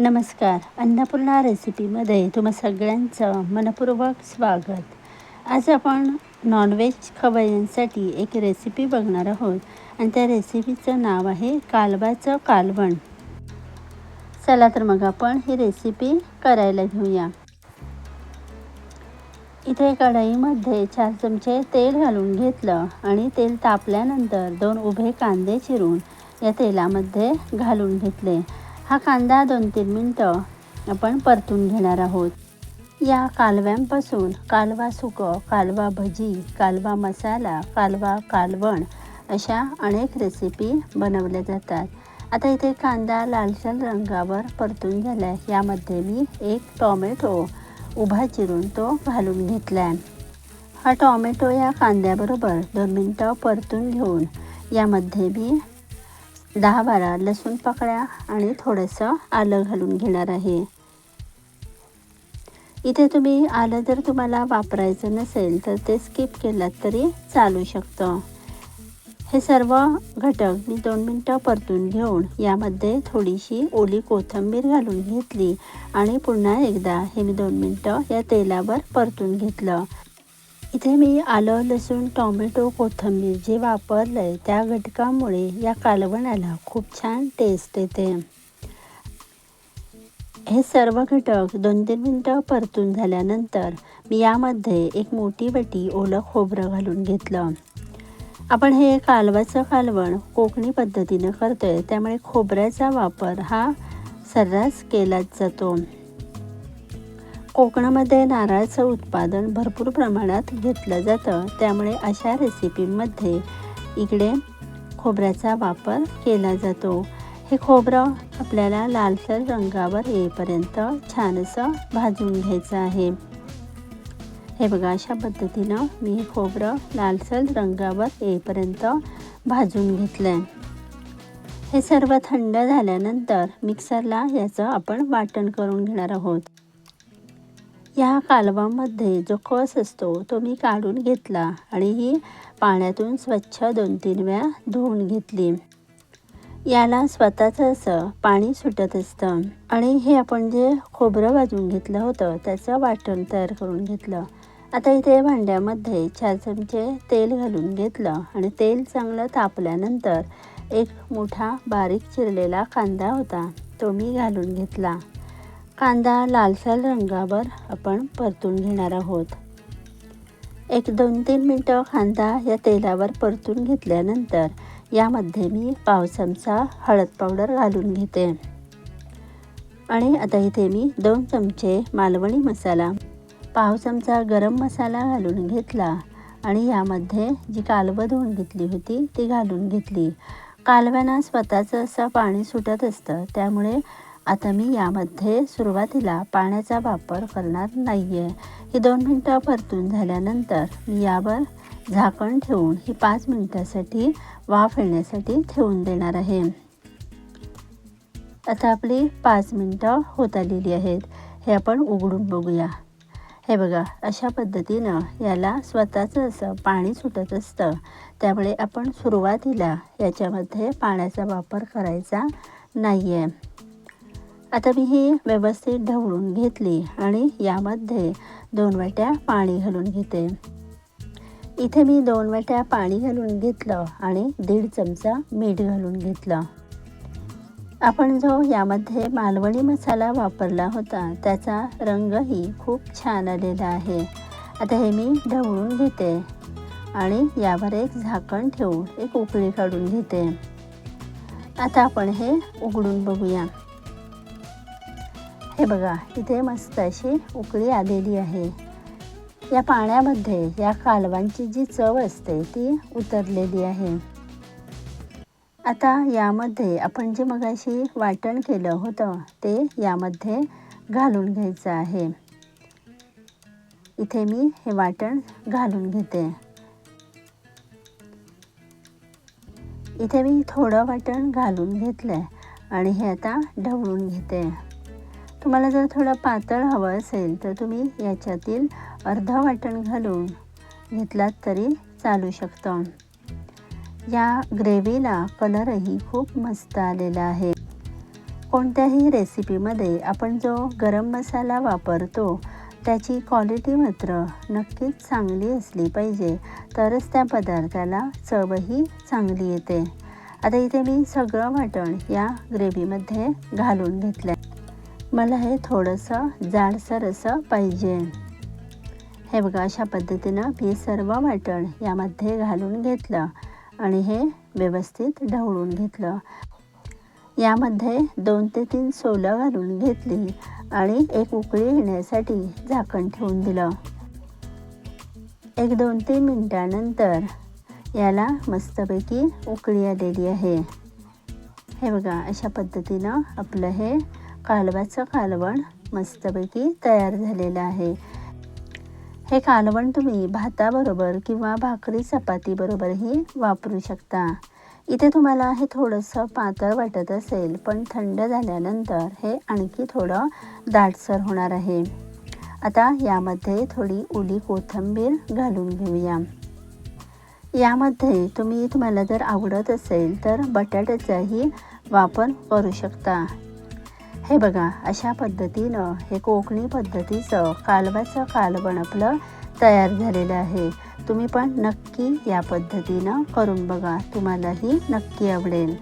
नमस्कार. अन्नपूर्णा रेसिपीमध्ये तुम्हा सगळ्यांचं मनपूर्वक स्वागत. आज आपण नॉनव्हेज खवय्यांसाठी एक रेसिपी बघणार आहोत आणि त्या रेसिपीचं नाव आहे कालवाचं कालवण. चला तर मग आपण ही रेसिपी करायला घेऊया. इथे कढईमध्ये चार चमचे तेल घालून घेतलं आणि तेल तापल्यानंतर दोन उभे कांदे चिरून या तेलामध्ये घालून घेतले. हा कांदा दोन तीन मिनटं आपण परतून घेणार आहोत. या कालव्यांपासून कालवा सुकं कालवा भजी कालवा मसाला कालवा कालवण अशा अनेक रेसिपी बनवल्या जातात. आता इथे कांदा लालसर रंगावर परतून झाला आहे यामध्ये मी एक टॉमॅटो उभा चिरून तो घालून घेतला आहे हा टॉमॅटो या कांद्याबरोबर दोन मिनटं परतून घेऊन यामध्ये मी दहा बारा लसूण पाकळ्या आणि थोडंसं आलं घालून घेणार आहे. इथे तुम्ही आलं जर तुम्हाला वापरायचं नसेल तर ते स्किप केलं तरी चालू शकतं. हे सर्व घटक मी दोन मिनटं परतून घेऊन यामध्ये थोडीशी ओली कोथिंबीर घालून घेतली आणि पुन्हा एकदा हे मी दोन मिनटं या तेलावर परतून घेतलं. इथे मी आलं लसूण टॉमॅटो कोथिंबीर जे वापरलं आहे त्या घटकामुळे या कालवणाला खूप छान टेस्ट येते. हे सर्व घटक दोन तीन मिनटं परतून झाल्यानंतर मी यामध्ये एक मोठी बटी ओलं खोबरं घालून घेतलं. आपण हे कालवाचं कालवण कोकणी पद्धतीनं करतो आहे त्यामुळे खोबऱ्याचा वापर हा सर्रास केलाच जातो. कोकणामध्ये नारळाचं उत्पादन भरपूर प्रमाणात घेतलं जातं. त्यामुळे अशा रेसिपीमध्ये इकडे खोबऱ्याचा वापर केला जातो. हे खोबरं आपल्याला लालसर रंगावर येईपर्यंत छान असं भाजून घ्यायचं आहे. हे बघा अशा पद्धतीनं मी हे खोबरं लालसर रंगावर येईपर्यंत भाजून घेतलं आहे हे सर्व थंड झाल्यानंतर मिक्सरला याचं आपण वाटण करून घेणार आहोत. या कालवामध्ये जो कस असतो तो मी काढून घेतला आणि ही पाण्यातून स्वच्छ दोन तीन वेळा धुवून घेतली. याला स्वतःचं असं पाणी सुटत असतं आणि हे आपण जे खोबरं भाजून घेतलं होतं त्याचं वाटण तयार करून घेतलं. आता इथे भांड्यामध्ये चार चमचे तेल घालून घेतलं आणि तेल चांगलं तापल्यानंतर एक मोठा बारीक चिरलेला कांदा होता तो मी घालून घेतला. कांदा लालसर रंगावर आपण परतून घेणार आहोत. एक दोन तीन मिनटं कांदा या तेलावर परतून घेतल्यानंतर यामध्ये मी पाव चमचा हळद पावडर घालून घेते. आणि आता इथे मी दोन चमचे मालवणी मसाला पाव चमचा गरम मसाला घालून घेतला आणि यामध्ये जी कालवं धुवून घेतली होती ती घालून घेतली. कालव्यांना स्वतःचं असं पाणी सुटत असतं त्यामुळे आता मी यामध्ये सुरुवातीला पाण्याचा वापर करणार नाही आहे ही दोन मिनटं परतून झाल्यानंतर मी यावर झाकण ठेवून ही पाच मिनटासाठी वाफ येण्यासाठी ठेवून देणार आहे. आता आपली पाच मिनटं होत आलेली आहेत. हे आपण उघडून बघूया. हे बघा अशा पद्धतीनं याला स्वतःचं असं पाणी सुटत असतं. त्यामुळे आपण सुरुवातीला याच्यामध्ये पाण्याचा वापर करायचा नाही आहे आता मी ही व्यवस्थित ढवळून घेतली आणि यामध्ये दोन वाट्या पाणी घालून घेते. इथे मी दोन वाट्या पाणी घालून घेतलं आणि दीड चमचा मीठ घालून घेतलं. आपण जो यामध्ये मालवणी मसाला वापरला होता त्याचा रंगही खूप छान आलेला आहे. आता हे मी ढवळून घेते आणि यावर एक झाकण ठेवून एक उकळी काढून घेते. आता आपण हे उघडून बघूया. हे बघा इथे मस्त अशी उकळी आलेली आहे. या पाण्यामध्ये या कालवांची जी चव असते ती उतरलेली आहे. आता यामध्ये आपण जे मगाशी वाटण केलं होतं ते यामध्ये घालून घ्यायचं आहे. इथे मी हे वाटण घालून घेते. इथे मी थोडं वाटण घालून घेतलं आहे आणि हे आता ढवळून घेते. तुम्हाला जर थोडं पातळ हवं असेल तर तुम्ही याच्यातील अर्ध वाटण घालून घेतलात तरी चालू शकतं. या ग्रेव्हीला कलरही खूप मस्त आलेला आहे. कोणत्याही रेसिपीमध्ये आपण जो गरम मसाला वापरतो त्याची क्वालिटी मात्र नक्कीच चांगली असली पाहिजे तरच त्या पदार्थाला चवही चांगली येते. आता इथे मी सगळं वाटण या ग्रेव्हीमध्ये घालून घेतलं मला हे थोडंसं जाडसर असं पाहिजे. हे बघा अशा पद्धतीनं मी सर्व वाटण यामध्ये घालून घेतलं आणि हे व्यवस्थित ढवळून घेतलं. यामध्ये दोन ते तीन सोलं घालून घेतली आणि एक उकळी येण्यासाठी झाकण ठेवून दिलं. एक दोन तीन मिनटानंतर याला मस्तपैकी उकळी आलेली आहे. हे बघा अशा पद्धतीनं आपलं हे कालव्याचं कालवण मस्तपैकी तयार झालेलं आहे. हे कालवण तुम्ही भाताबरोबर किंवा भाकरी चपातीबरोबरही वापरू शकता. इथे तुम्हाला हे थोडंसं पातळ वाटत असेल पण थंड झाल्यानंतर हे आणखी थोडं दाटसर होणार आहे. आता यामध्ये थोडी ओली कोथिंबीर घालून घेऊया. यामध्ये तुम्ही तुम्हाला जर आवडत असेल तर बटाट्याचाही वापर करू शकता. हे बघा अशा पद्धतीनं हे कोकणी पद्धतीचं कालवाचं कालवण आपलं तयार झालेलं आहे. तुम्ही पण नक्की या पद्धतीनं करून बघा. तुम्हालाही नक्की आवडेल.